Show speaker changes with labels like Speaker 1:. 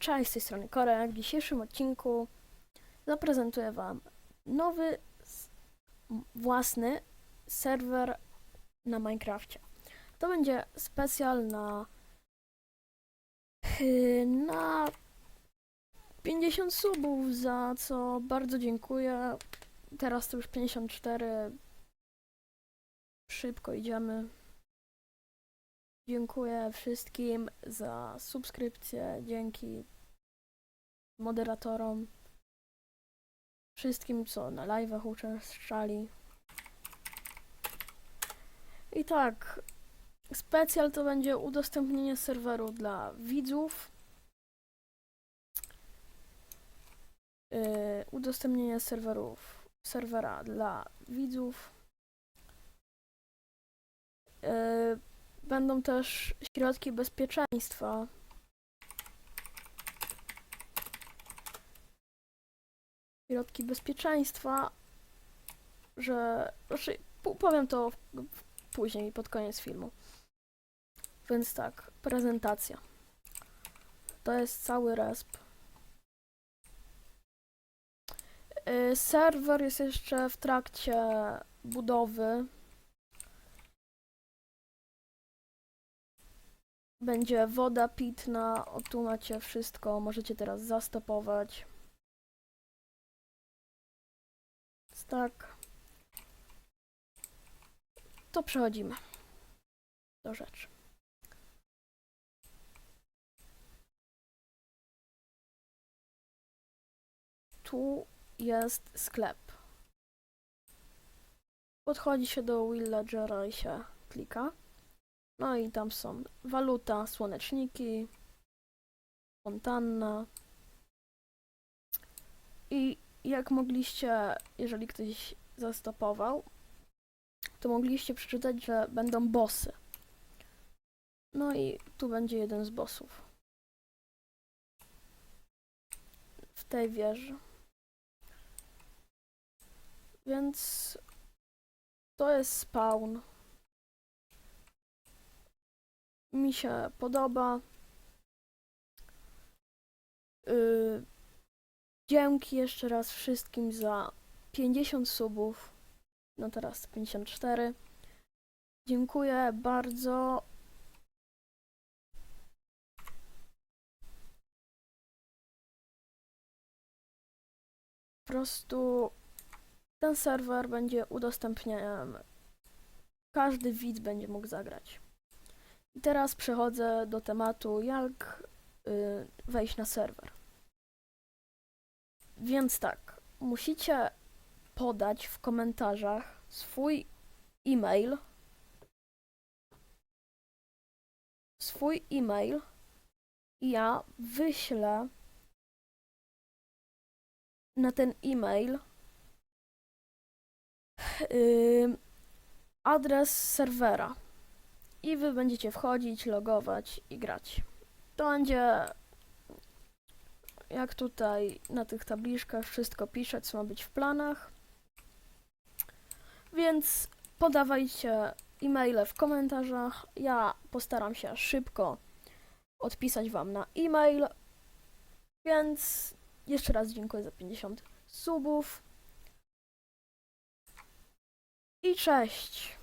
Speaker 1: Cześć, z tej strony Korek. W dzisiejszym odcinku zaprezentuję Wam nowy, własny serwer na Minecrafcie. To będzie specjal na hy, na 50 subów, za co bardzo dziękuję. Teraz to już 54. Szybko idziemy. Dziękuję wszystkim za subskrypcję. Dzięki moderatorom. Wszystkim, co na live'ach uczęszczali. I tak, specjal to będzie udostępnienie serweru dla widzów. Yy, udostępnienie serwerów, serwera dla widzów. Yy, Będą też środki bezpieczeństwa. Środki bezpieczeństwa, że. Znaczy, powiem to później, pod koniec filmu. Więc tak, prezentacja. To jest cały resp. Yy, serwer jest jeszcze w trakcie budowy. Będzie woda pitna, o tu macie wszystko, możecie teraz zastopować. Tak. To przechodzimy do rzeczy. Tu jest sklep. Podchodzi się do villagera i się klika. No i tam są waluta, słoneczniki, fontanna. I jak mogliście, jeżeli ktoś zastopował, to mogliście przeczytać, że będą bossy. No i tu będzie jeden z bossów. W tej wieży. Więc to jest spawn mi się podoba. Yy, dzięki jeszcze raz wszystkim za 50 subów. No teraz 54. Dziękuję bardzo. Po prostu ten serwer będzie udostępniany. Każdy widz będzie mógł zagrać. I teraz przechodzę do tematu, jak y, wejść na serwer. Więc tak, musicie podać w komentarzach swój e-mail. Swój e-mail i ja wyślę na ten e-mail y, adres serwera i wy będziecie wchodzić, logować i grać. To będzie jak tutaj na tych tabliczkach wszystko pisze, co ma być w planach. Więc podawajcie e-maile w komentarzach. Ja postaram się szybko odpisać wam na e-mail. Więc jeszcze raz dziękuję za 50 subów. I cześć!